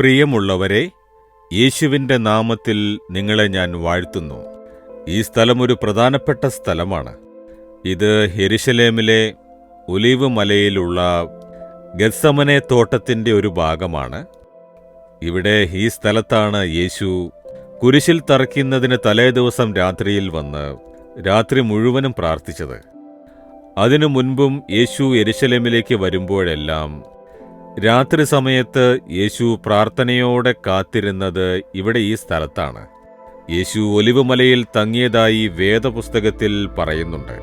പ്രിയമുള്ളവരെ യേശുവിന്റെ നാമത്തിൽ നിങ്ങളെ ഞാൻ വാഴ്ത്തുന്നു. ഈ സ്ഥലം ഒരു പ്രധാനപ്പെട്ട സ്ഥലമാണ്. ഇത് ഹെരിശലേമിലെ ഒലിവ് മലയിലുള്ള ഗത്സമനെ തോട്ടത്തിന്റെ ഒരു ഭാഗമാണ്. ഇവിടെ ഈ സ്ഥലത്താണ് യേശു കുരിശിൽ തറയ്ക്കുന്നതിന് തലേദിവസം രാത്രിയിൽ വന്ന് രാത്രി മുഴുവനും പ്രാർത്ഥിച്ചത്. അതിനു മുൻപും യേശു എരിശലമിലേക്ക് വരുമ്പോഴെല്ലാം രാത്രി സമയത്ത് യേശു പ്രാർത്ഥനയോടെ കാത്തിരുന്നത് ഇവിടെ ഈ സ്ഥലത്താണ്. യേശു ഒലിവുമലയിൽ തങ്ങിയതായി വേദപുസ്തകത്തിൽ പറയുന്നുണ്ട്.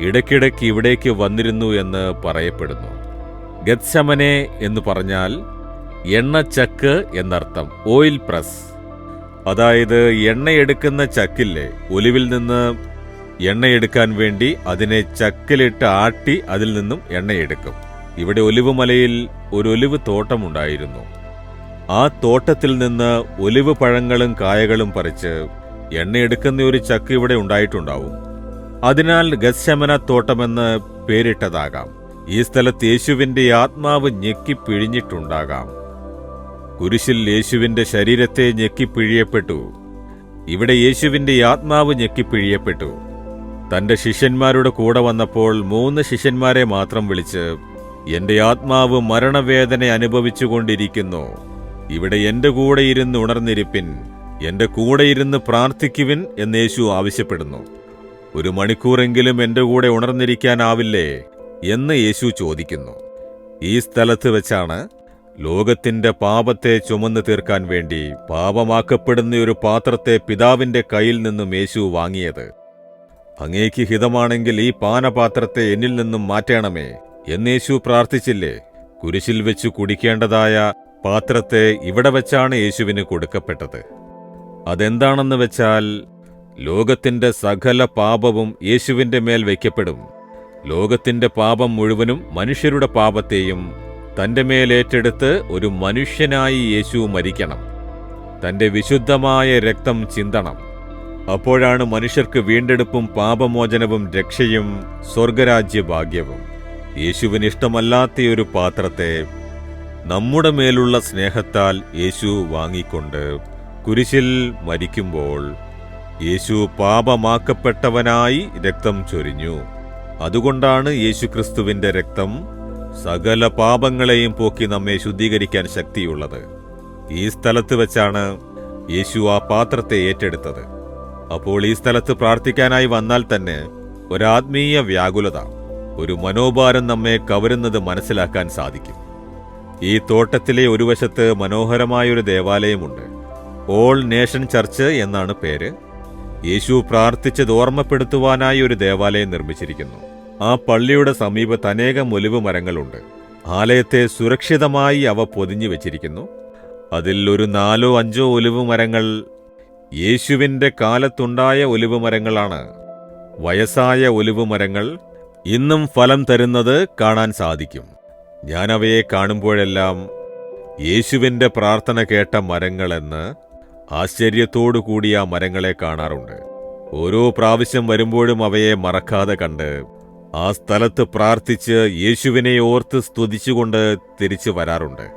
ഇടയ്ക്കിടയ്ക്ക് ഇവിടേക്ക് വന്നിരുന്നു എന്ന് പറയപ്പെടുന്നു. ഗത്ശമനെ എന്ന് പറഞ്ഞാൽ എണ്ണച്ചക്ക് എന്നർത്ഥം ഓയിൽ പ്രസ്. അതായത് എണ്ണയെടുക്കുന്ന ചക്കില്ലേ ഒലിവിൽ നിന്ന് എണ്ണയെടുക്കാൻ വേണ്ടി അതിനെ ചക്കിലിട്ട് ആട്ടി അതിൽ നിന്നും എണ്ണയെടുക്കും ഇവിടെ ഒലിവ് മലയിൽ ഒരു ഒലിവ് തോട്ടമുണ്ടായിരുന്നു. ആ തോട്ടത്തിൽ നിന്ന് ഒലിവ് പഴങ്ങളും കായകളും പറിച്ച് എണ്ണയെടുക്കുന്ന ഒരു ചക്ക് ഇവിടെ ഉണ്ടായിട്ടുണ്ടാവും. അതിനാൽ ഗശമന തോട്ടമെന്ന് പേരിട്ടതാകാം. ഈ സ്ഥലത്ത് യേശുവിന്റെ ആത്മാവ് ഞെക്കി പിഴിഞ്ഞിട്ടുണ്ടാകാം. കുരിശിൽ യേശുവിന്റെ ശരീരത്തെ ഞെക്കിപ്പിഴിയപ്പെട്ടു ഇവിടെ യേശുവിന്റെ ആത്മാവ് ഞെക്കിപ്പിഴിയപ്പെട്ടു തന്റെ ശിഷ്യന്മാരുടെ കൂടെ വന്നപ്പോൾ മൂന്ന് ശിഷ്യന്മാരെ മാത്രം വിളിച്ച് എന്റെ ആത്മാവ് മരണവേദന അനുഭവിച്ചുകൊണ്ടിരിക്കുന്നു. ഇവിടെ എന്റെ കൂടെ ഇരുന്ന് ഉണർന്നിരിപ്പിൻ എന്റെ കൂടെ ഇരുന്ന് പ്രാർത്ഥിക്കുവിൻ എന്ന് യേശു ആവശ്യപ്പെടുന്നു. ഒരു മണിക്കൂറെങ്കിലും എന്റെ കൂടെ ഉണർന്നിരിക്കാനാവില്ലേ എന്ന് യേശു ചോദിക്കുന്നു. ഈ സ്ഥലത്ത് വെച്ചാണ് ലോകത്തിന്റെ പാപത്തെ ചുമന്നു തീർക്കാൻ വേണ്ടി പാപമാക്കപ്പെടുന്ന ഒരു പാത്രത്തെ പിതാവിന്റെ കയ്യിൽ നിന്നും യേശു വാങ്ങിയത്. അങ്ങേക്ക് ഹിതമാണെങ്കിൽ ഈ പാനപാത്രത്തെ എന്നിൽ നിന്നും മാറ്റണമേ. എന്നേശു പ്രാർത്ഥിച്ചില്ലേ? കുരിശിൽ വെച്ച് കുടിക്കേണ്ടതായ പാത്രത്തെ ഇവിടെ വെച്ചാണ് യേശുവിന് കൊടുക്കപ്പെട്ടത്. അതെന്താണെന്ന് വെച്ചാൽ ലോകത്തിന്റെ സകല പാപവും യേശുവിന്റെ മേൽ വയ്ക്കപ്പെടും. ലോകത്തിന്റെ പാപം മുഴുവനും മനുഷ്യരുടെ പാപത്തെയും തന്റെ മേലേറ്റെടുത്ത് ഒരു മനുഷ്യനായി യേശു മരിക്കണം. തന്റെ വിശുദ്ധമായ രക്തം ചിന്തണം. അപ്പോഴാണ് മനുഷ്യർക്ക് വീണ്ടെടുപ്പും പാപമോചനവും രക്ഷയും സ്വർഗരാജ്യ ഭാഗ്യവും യേശുവിന് ഇഷ്ടമല്ലാത്ത ഒരു പാത്രത്തെ നമ്മുടെ മേലുള്ള സ്നേഹത്താൽ യേശു വാങ്ങിക്കൊണ്ട് കുരിശിൽ മരിക്കുമ്പോൾ യേശു പാപമാക്കപ്പെട്ടവനായി രക്തം ചൊരിഞ്ഞു. അതുകൊണ്ടാണ് യേശുക്രിസ്തുവിന്റെ രക്തം സകല പാപങ്ങളെയും പോക്കി നമ്മെ ശുദ്ധീകരിക്കാൻ ശക്തിയുള്ളത്. ഈ സ്ഥലത്ത് വെച്ചാണ് യേശു ആ പാത്രത്തെ ഏറ്റെടുത്തത്. അപ്പോൾ ഈ സ്ഥലത്ത് പ്രാർത്ഥിക്കാനായി വന്നാൽ തന്നെ ഒരാത്മീയ വ്യാകുലത ഒരു മനോഭാരം നമ്മെ കവരുന്നത് മനസ്സിലാക്കാൻ സാധിക്കും. ഈ തോട്ടത്തിലെ ഒരു വശത്ത് മനോഹരമായൊരു ദേവാലയമുണ്ട്. ഓൾ നേഷൻ ചർച്ച് എന്നാണ് പേര്. യേശു പ്രാർത്ഥിച്ചത് ഓർമ്മപ്പെടുത്തുവാനായി ഒരു ദേവാലയം നിർമ്മിച്ചിരിക്കുന്നു. ആ പള്ളിയുടെ സമീപത്ത് അനേകം ഒലിവ് മരങ്ങളുണ്ട്. ആലയത്തെ സുരക്ഷിതമായി അവ പൊതിഞ്ഞു വെച്ചിരിക്കുന്നു. അതിൽ ഒരു നാലോ അഞ്ചോ ഒലിവ് മരങ്ങൾ യേശുവിന്റെ കാലത്തുണ്ടായ ഒലിവ് മരങ്ങളാണ്. വയസ്സായ ഒലിവ് മരങ്ങൾ ഇന്നും ഫലം തരുന്നത് കാണാൻ സാധിക്കും. ഞാൻ അവയെ കാണുമ്പോഴെല്ലാം യേശുവിന്റെ പ്രാർത്ഥന കേട്ട മരങ്ങളെന്ന് ആശ്ചര്യത്തോടു കൂടി ആ മരങ്ങളെ കാണാറുണ്ട്. ഓരോ പ്രാവശ്യം വരുമ്പോഴും അവയെ മറക്കാതെ കണ്ട് ആ സ്ഥലത്ത് പ്രാർത്ഥിച്ച് യേശുവിനെ ഓർത്ത് സ്തുതിച്ചുകൊണ്ട് തിരിച്ചു വരാറുണ്ട്.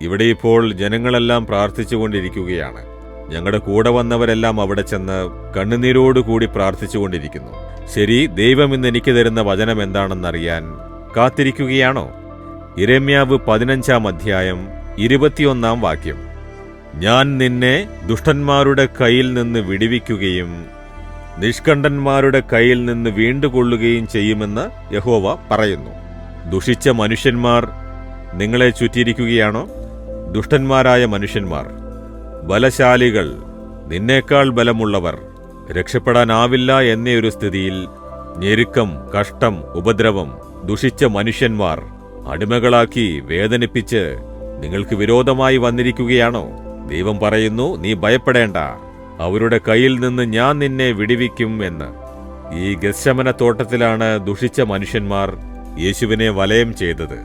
ഇവിടെ ഇപ്പോൾ ജനങ്ങളെല്ലാം പ്രാർത്ഥിച്ചുകൊണ്ടിരിക്കുകയാണ്. ഞങ്ങളുടെ കൂടെ വന്നവരെല്ലാം അവിടെ ചെന്ന് കണ്ണുനീരോടുകൂടി പ്രാർത്ഥിച്ചുകൊണ്ടിരിക്കുന്നു. ശരി ദൈവം ഇന്ന് എനിക്ക് തരുന്ന വചനം എന്താണെന്നറിയാൻ കാത്തിരിക്കുകയാണോ? ഇരമ്യാവ് പതിനഞ്ചാം അധ്യായം ഇരുപത്തിയൊന്നാം വാക്യം. ഞാൻ നിന്നെ ദുഷ്ടന്മാരുടെ കയ്യിൽ നിന്ന് വിടിവിക്കുകയും നിഷ്കണ്ഠന്മാരുടെ കയ്യിൽ നിന്ന് വീണ്ടുകൊള്ളുകയും ചെയ്യുമെന്ന് യഹോവ പറയുന്നു. ദുഷിച്ച മനുഷ്യന്മാർ നിങ്ങളെ ചുറ്റിയിരിക്കുകയാണോ? ദുഷ്ടന്മാരായ മനുഷ്യന്മാർ ബലശാലികൾ നിന്നേക്കാൾ ബലമുള്ളവർ രക്ഷപ്പെടാനാവില്ല എന്നേ ഒരു സ്ഥിതിയിൽ ഞെരുക്കം കഷ്ടം ഉപദ്രവം ദുഷിച്ച മനുഷ്യന്മാർ അടിമകളാക്കി വേദനിപ്പിച്ച് നിങ്ങൾക്ക് വിരോധമായി വന്നിരിക്കുകയാണോ? ദൈവം പറയുന്നു നീ ഭയപ്പെടേണ്ട. അവരുടെ കയ്യിൽ നിന്ന് ഞാൻ നിന്നെ വിടിവിക്കും എന്ന്. ഈ ഗശമന തോട്ടത്തിലാണ് ദുഷിച്ച മനുഷ്യന്മാർ യേശുവിനെ വലയം ചെയ്തത്.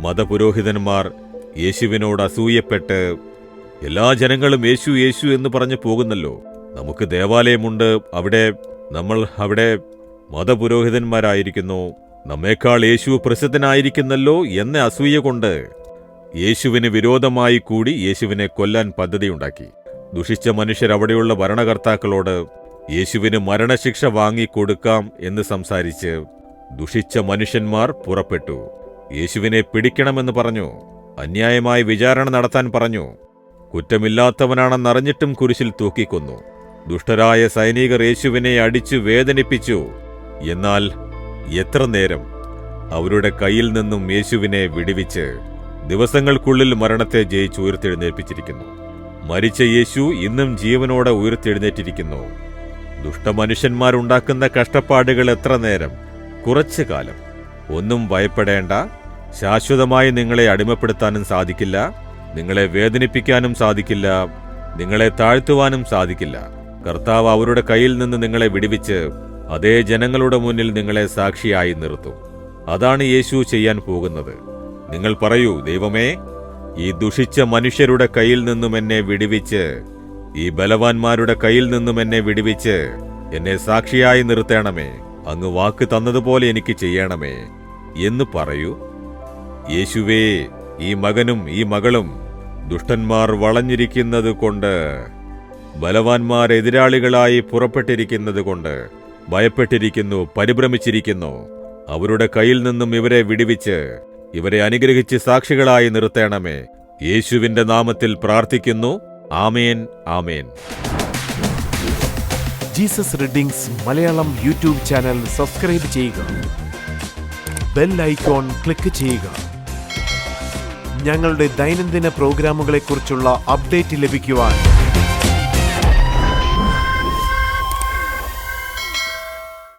മതപുരോഹിതന്മാർ യേശുവിനോട് അസൂയപ്പെട്ട് എല്ലാ ജനങ്ങളും യേശു യേശു എന്ന് പറഞ്ഞു പോകുന്നല്ലോ. നമുക്ക് ദേവാലയമുണ്ട്. അവിടെ നമ്മൾ അവിടെ മതപുരോഹിതന്മാരായിരിക്കുന്നു. നമ്മേക്കാൾ യേശു പ്രസിദ്ധനായിരിക്കുന്നല്ലോ എന്ന അസൂയ കൊണ്ട് യേശുവിന് വിരോധമായി കൂടി യേശുവിനെ കൊല്ലാൻ പദ്ധതിയുണ്ടാക്കി ദുഷിച്ച മനുഷ്യർ അവിടെയുള്ള ഭരണകർത്താക്കളോട് യേശുവിന് മരണശിക്ഷ വാങ്ങിക്കൊടുക്കാം എന്ന് സംസാരിച്ച് ദുഷിച്ച മനുഷ്യന്മാർ പുറപ്പെട്ടു. യേശുവിനെ പിടിക്കണമെന്ന് പറഞ്ഞു. അന്യായമായി വിചാരണ നടത്താൻ പറഞ്ഞു. കുറ്റമില്ലാത്തവനാണെന്നറിഞ്ഞിട്ടും കുരിശിൽ തൂക്കിക്കൊന്നു. ദുഷ്ടരായ സൈനികർ യേശുവിനെ അടിച്ചു വേദനിപ്പിച്ചു. എന്നാൽ എത്ര നേരം അവരുടെ കയ്യിൽ നിന്നും യേശുവിനെ വിടുവിച്ച് ദിവസങ്ങൾക്കുള്ളിൽ മരണത്തെ ജയിച്ച് ഉയർത്തെഴുന്നേൽപ്പിച്ചിരിക്കുന്നു. മരിച്ച യേശു ഇന്നും ജീവനോടെ ഉയർത്തെഴുന്നേറ്റിരിക്കുന്നു. ദുഷ്ടമനുഷ്യന്മാരുണ്ടാക്കുന്ന കഷ്ടപ്പാടുകൾ എത്ര നേരം? കുറച്ചു കാലം. ഒന്നും ഭയപ്പെടേണ്ട. ശാശ്വതമായി നിങ്ങളെ അടിമപ്പെടുത്താനും സാധിക്കില്ല. നിങ്ങളെ വേദനിപ്പിക്കാനും സാധിക്കില്ല. നിങ്ങളെ താഴ്ത്തുവാനും സാധിക്കില്ല. കർത്താവ് അവരുടെ കയ്യിൽ നിന്ന് നിങ്ങളെ വിടിവിച്ച് അതേ ജനങ്ങളുടെ മുന്നിൽ നിങ്ങളെ സാക്ഷിയായി നിർത്തും. അതാണ് യേശു ചെയ്യാൻ പോകുന്നത്. നിങ്ങൾ പറയൂ ദൈവമേ ഈ ദുഷിച്ച മനുഷ്യരുടെ കയ്യിൽ നിന്നും എന്നെ വിടിവിച്ച് ഈ ബലവാന്മാരുടെ കയ്യിൽ നിന്നും എന്നെ വിടിവിച്ച് എന്നെ സാക്ഷിയായി നിർത്തേണമേ. അങ്ങ് വാക്ക് തന്നതുപോലെ എനിക്ക് ചെയ്യണമേ എന്ന് പറയൂ. യേശുവേ ഈ മകനും ഈ മകളും ദുഷ്ടന്മാർ വളഞ്ഞിരിക്കുന്നത് കൊണ്ട് ബലവാന്മാർ എതിരാളികളായി പുറപ്പെട്ടിരിക്കുന്നത് കൊണ്ട് ഭയപ്പെട്ടിരിക്കുന്നു പരിഭ്രമിച്ചിരിക്കുന്നു. അവരുടെ കയ്യിൽ നിന്നും ഇവരെ വിടിവിച്ച് ഇവരെ അനുഗ്രഹിച്ച് സാക്ഷികളായി നിർത്തേണമേ. യേശുവിന്റെ നാമത്തിൽ പ്രാർത്ഥിക്കുന്നു. ആമേൻ ആമേൻ. Jesus readings Malayalam YouTube channel subscribe ചെയ്യുക. ബെൽ ഐക്കോൺ ക്ലിക്ക് ചെയ്യുക. ഞങ്ങളുടെ ദൈനംദിന പ്രോഗ്രാമുകളെക്കുറിച്ചുള്ള അപ്ഡേറ്റ് ലഭിക്കുവാൻ